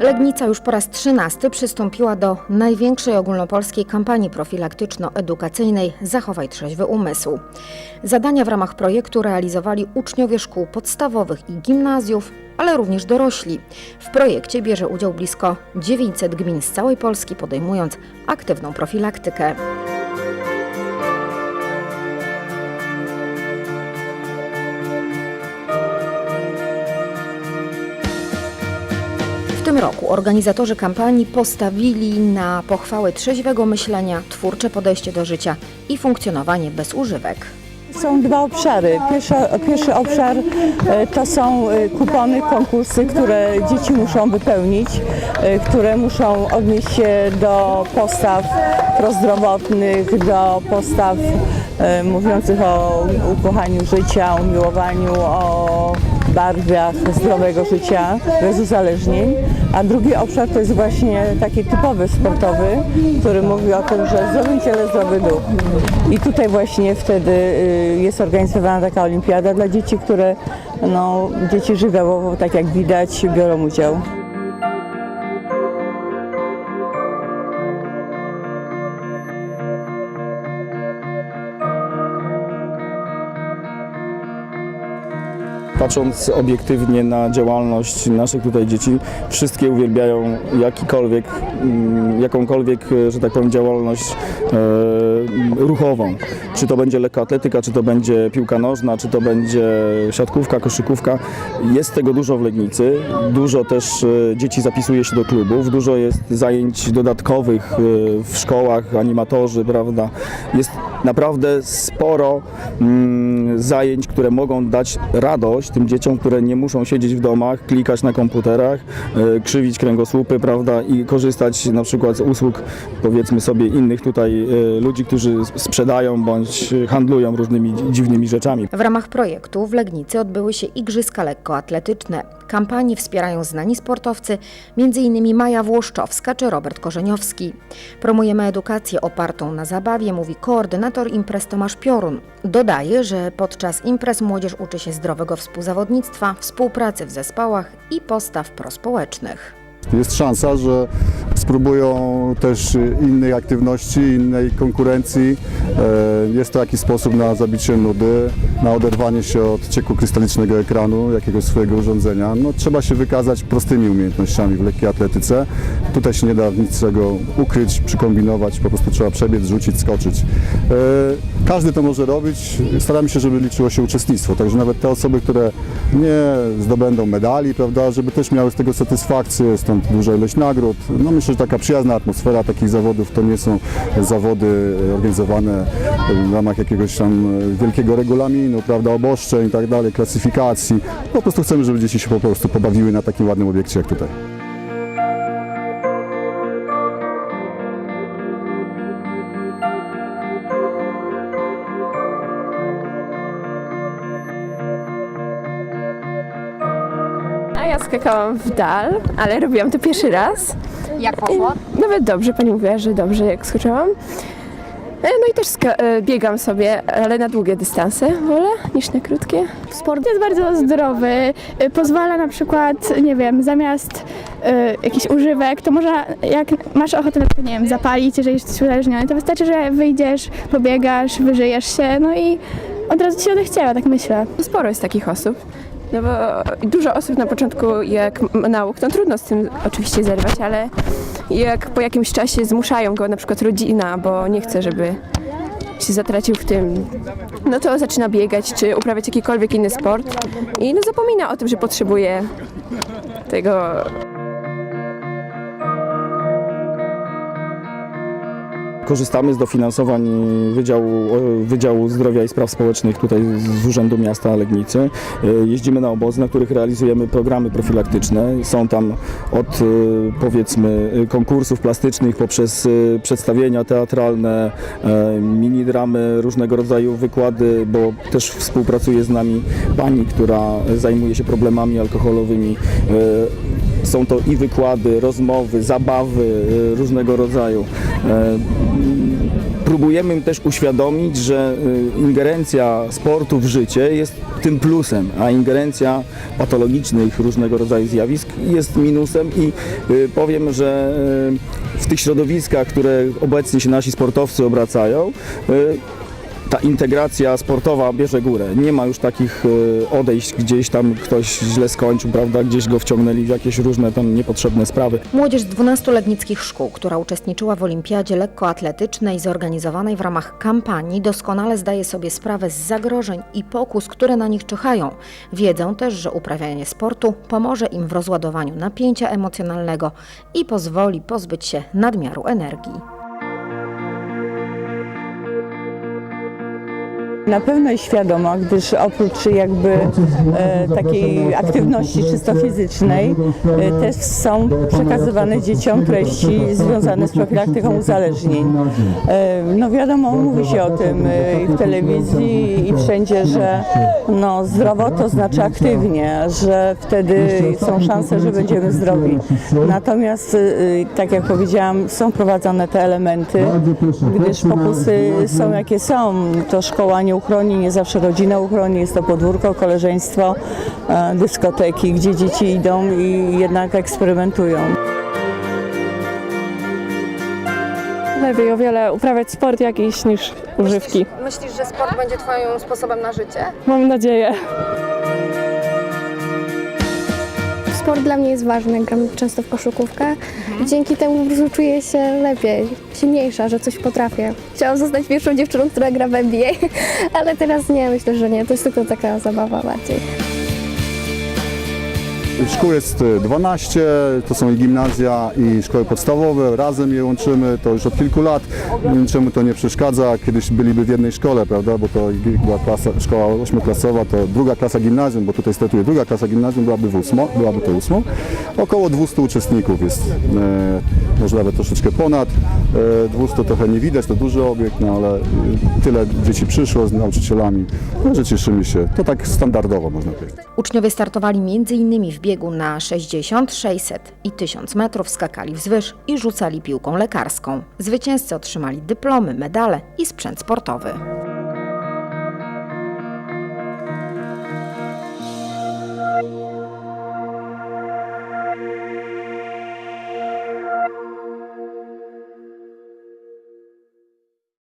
Legnica już po raz trzynasty przystąpiła do największej ogólnopolskiej kampanii profilaktyczno-edukacyjnej Zachowaj trzeźwy umysł. Zadania w ramach projektu realizowali uczniowie szkół podstawowych i gimnazjów, ale również dorośli. W projekcie bierze udział blisko 900 gmin z całej Polski, podejmując aktywną profilaktykę. Tym roku organizatorzy kampanii postawili na pochwałę trzeźwego myślenia, twórcze podejście do życia i funkcjonowanie bez używek. Są dwa obszary. Pierwszy, pierwszy obszar e, to są e, kupony, konkursy, które dzieci muszą wypełnić, e, które muszą odnieść się do postaw prozdrowotnych, do postaw mówiących o ukochaniu życia, o miłowaniu, o barwiach zdrowego życia bez uzależnień. A drugi obszar to jest właśnie taki typowy sportowy, który mówi o tym, że zdrowym ciele zdrowy duch. I tutaj właśnie wtedy y, jest organizowana taka olimpiada dla dzieci, które no, dzieci żywiołowo, tak jak widać, biorą udział. Patrząc obiektywnie na działalność naszych tutaj dzieci, wszystkie uwielbiają jakikolwiek, mm, jakąkolwiek, e, że tak powiem, działalność e, ruchową. Czy to będzie lekkoatletyka, czy to będzie piłka nożna, czy to będzie siatkówka, koszykówka. Jest tego dużo w Legnicy. Dużo też e, dzieci zapisuje się do klubów. Dużo jest zajęć dodatkowych w szkołach, animatorzy, prawda. Jest naprawdę sporo mm, zajęć, które mogą dać radość tym dzieciom, które nie muszą siedzieć w domach, klikać na komputerach, e, krzywić kręgosłupy, prawda, i korzystać na przykład z usług, powiedzmy sobie, innych tutaj e, ludzi, którzy sprzedają bądź handlują różnymi dziwnymi rzeczami. W ramach projektu w Legnicy odbyły się Igrzyska Lekkoatletyczne. Kampanii wspierają znani sportowcy, m.in. Maja Włoszczowska czy Robert Korzeniowski. Promujemy edukację opartą na zabawie, mówi koordynator imprez Tomasz Piorun. Dodaje, że podczas imprez młodzież uczy się zdrowego współzawodnictwa, współpracy w zespołach i postaw prospołecznych. Jest szansa, że spróbują też innej aktywności, innej konkurencji. E, Jest to jakiś sposób na zabicie nudy, na oderwanie się od cieku krystalicznego ekranu, jakiegoś swojego urządzenia. No, trzeba się wykazać prostymi umiejętnościami w lekkiej atletyce. Tutaj się nie da niczego ukryć, przykombinować, po prostu trzeba przebiec, rzucić, skoczyć. E, Każdy to może robić. Staramy się, żeby liczyło się uczestnictwo, także nawet te osoby, które nie zdobędą medali, prawda, żeby też miały z tego satysfakcję, duża ilość nagród. No myślę, że taka przyjazna atmosfera takich zawodów to nie są zawody organizowane w ramach jakiegoś tam wielkiego regulaminu, prawda, oboszczeń i tak dalej, klasyfikacji. Po prostu chcemy, żeby dzieci się po prostu pobawiły na takim ładnym obiekcie jak tutaj. Ja skakałam w dal, ale robiłam to pierwszy raz. Jak poszło? Nawet dobrze, pani mówiła, że dobrze jak skoczyłam. E, No i też ska- e, biegam sobie, ale na długie dystanse wolę niż na krótkie. Sport jest bardzo zdrowy, y, pozwala na przykład, nie wiem, zamiast y, jakichś używek, to można, jak masz ochotę na przykład, nie wiem, zapalić, jeżeli jesteś uzależniony, to wystarczy, że wyjdziesz, pobiegasz, wyżyjesz się, no i od razu ci się odechciała, tak myślę. Sporo jest takich osób. No bo dużo osób na początku jak nauk, to trudno z tym oczywiście zerwać, ale jak po jakimś czasie zmuszają go na przykład rodzina, bo nie chce, żeby się zatracił w tym, no to zaczyna biegać czy uprawiać jakikolwiek inny sport i no zapomina o tym, że potrzebuje tego Korzystamy z dofinansowań Wydziału, Wydziału Zdrowia i Spraw Społecznych tutaj z Urzędu Miasta Legnicy. E, Jeździmy na obozy, na których realizujemy programy profilaktyczne. Są tam od e, powiedzmy konkursów plastycznych poprzez e, przedstawienia teatralne, e, mini dramy, różnego rodzaju wykłady, bo też współpracuje z nami pani, która zajmuje się problemami alkoholowymi. E, Są to i wykłady, rozmowy, zabawy e, różnego rodzaju. E, próbujemy im też uświadomić, że y, ingerencja sportu w życie jest tym plusem, a ingerencja patologicznych różnego rodzaju zjawisk jest minusem i powiem, że w tych środowiskach, które obecnie się nasi sportowcy obracają, ta integracja sportowa bierze górę. Nie ma już takich y, odejść, gdzieś tam ktoś źle skończył, prawda, gdzieś go wciągnęli w jakieś różne tam niepotrzebne sprawy. Młodzież z 12 legnickich szkół, która uczestniczyła w olimpiadzie lekkoatletycznej zorganizowanej w ramach kampanii, doskonale zdaje sobie sprawę z zagrożeń i pokus, które na nich czyhają. Wiedzą też, że uprawianie sportu pomoże im w rozładowaniu napięcia emocjonalnego i pozwoli pozbyć się nadmiaru energii. Na pewno jest świadoma, gdyż oprócz jakby e, takiej aktywności czysto fizycznej e, też są przekazywane dzieciom treści związane z profilaktyką uzależnień. E, no wiadomo, mówi się o tym e, w telewizji i wszędzie, że no, zdrowo to znaczy aktywnie, że wtedy są szanse, że będziemy zdrowi. Natomiast, e, tak jak powiedziałam, są prowadzone te elementy, gdyż pokusy są jakie są. To szkoła nie uchroni, nie zawsze rodzina uchroni, jest to podwórko, koleżeństwo, e, dyskoteki, gdzie dzieci idą i jednak eksperymentują. Lepiej o wiele uprawiać sport jakiś niż używki. Myślisz, że sport będzie Twoim sposobem na życie? Mam nadzieję. Sport dla mnie jest ważny, gram często w koszykówkę i dzięki temu czuję się lepiej, silniejsza, że coś potrafię. Chciałam zostać pierwszą dziewczyną, która gra w NBA, ale teraz nie, myślę, że nie, to jest tylko taka zabawa bardziej. Szkół jest e, 12, to są i gimnazja i szkoły podstawowe, razem je łączymy, to już od kilku lat, niczemu to nie przeszkadza, kiedyś byliby w jednej szkole, prawda, bo to była klasa, szkoła ośmioklasowa, to druga klasa gimnazjum, bo tutaj startuje druga klasa gimnazjum, byłaby w ósmo, byłaby to ósmą. Około 200 uczestników jest, e, może nawet troszeczkę ponad, e, 200 trochę nie widać, to duży obiekt, no ale tyle dzieci przyszło z nauczycielami, no, że cieszymy się, to tak standardowo można powiedzieć. Uczniowie startowali m.in. w biegu na 60, 600 i 1000 metrów, skakali wzwyż i rzucali piłką lekarską. Zwycięzcy otrzymali dyplomy, medale i sprzęt sportowy.